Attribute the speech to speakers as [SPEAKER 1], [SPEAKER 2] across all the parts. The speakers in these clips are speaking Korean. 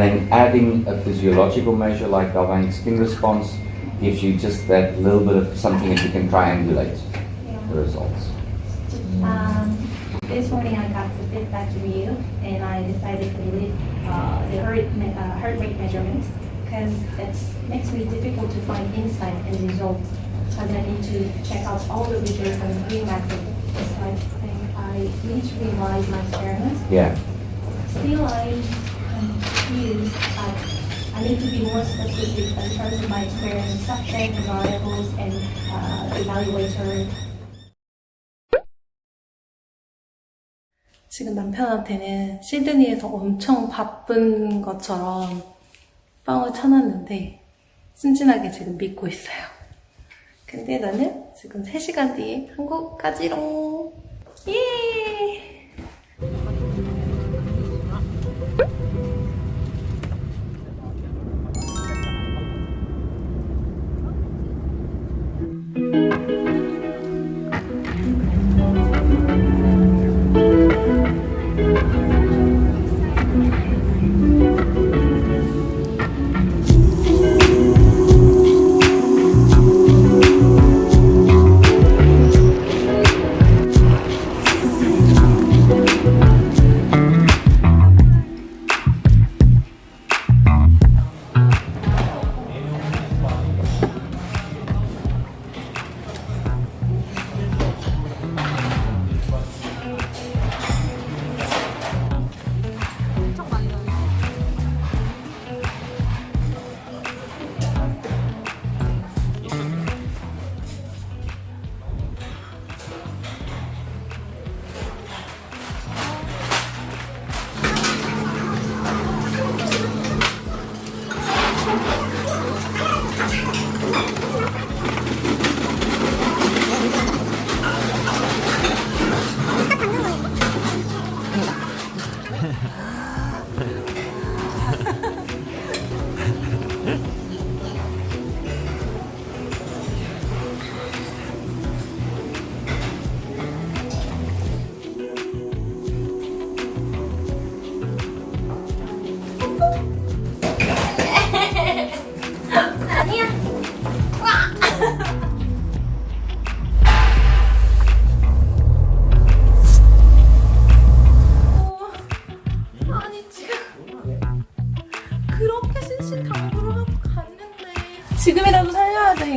[SPEAKER 1] And then adding a physiological measure like galvanic skin response gives you just that little bit of something that you can triangulate the results.
[SPEAKER 2] Um, this morning I got the feedback review and I decided to leave uh, the heart, me- uh, heart rate measurement because it makes me difficult to find insight and results because I need to check out all the results on the green method. So I think I need to revise my experiments.
[SPEAKER 1] Yeah.
[SPEAKER 2] Still I'm confused. I, I need to be more specific in terms of my experiment, subject, variables, and uh, evaluator
[SPEAKER 3] 지금 남편한테는 시드니에서 엄청 바쁜 것처럼 빵을 쳐놨는데 순진하게 지금 믿고 있어요. 근데 나는 지금 3시간 뒤에 한국 가지롱. 예!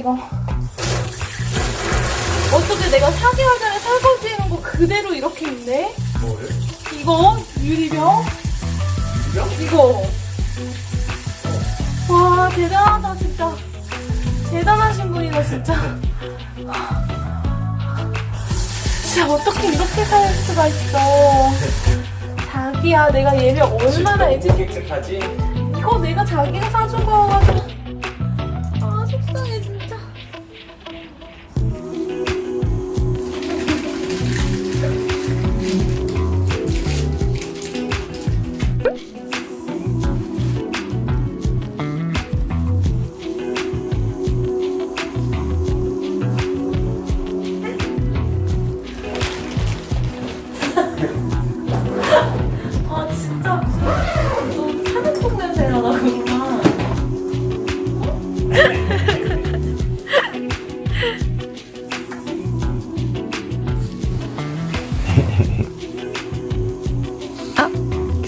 [SPEAKER 3] 이거 어떻게 내가 4개월 전에 설거지 해놓은 거 그대로 이렇게 있네?
[SPEAKER 1] 뭐를?
[SPEAKER 3] 이거 유리병? 이거 와 대단하다 진짜 대단하신 분이다 진짜 진짜 어떻게 이렇게 살 수가 있어 자기야 내가 얘를 얼마나 애지
[SPEAKER 1] 획득하지?
[SPEAKER 3] 이거 내가 자기가 사준 거가지고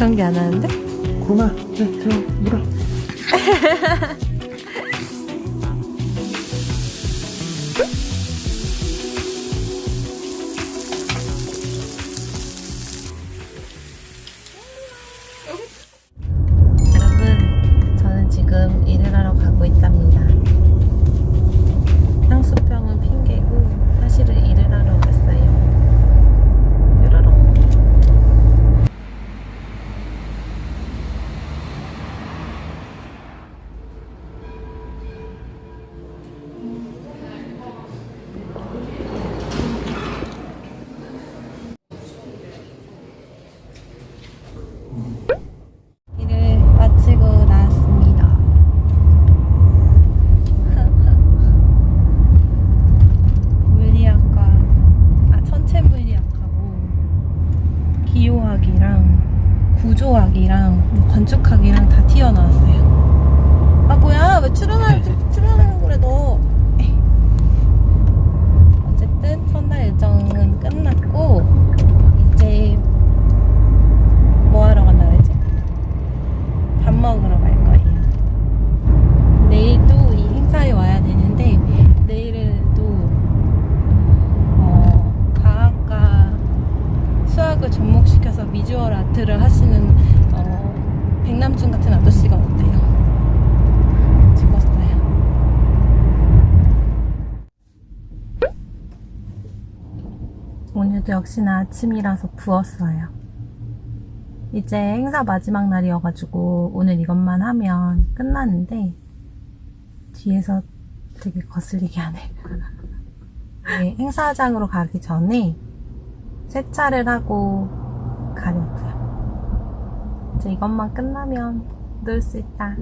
[SPEAKER 3] 경기 안 하는데?
[SPEAKER 1] 구마, 네, 들어, 물어.
[SPEAKER 3] 튀어나왔어요. 아 뭐야 왜 출연하 출연하려고 그래 너. 어쨌든 첫날 일정은 끝났고 이제 뭐 하러 간다 그랬지? 밥 먹으러 갈 거예요. 내일도 이 행사에 와야 되는데 내일은 또 어, 과학과 수학을 접목시켜서 비주얼 아트를 하시는 어, 백남준 같은 아저씨가 온대요. 죽었어요. 오늘도 역시나 아침이라서 부었어요. 이제 행사 마지막 날이어가지고 오늘 이것만 하면 끝나는데 뒤에서 되게 거슬리게 하네. 네, 행사장으로 가기 전에 세차를 하고 가려고요. 이제 이것만 끝나면 놀 수 있다.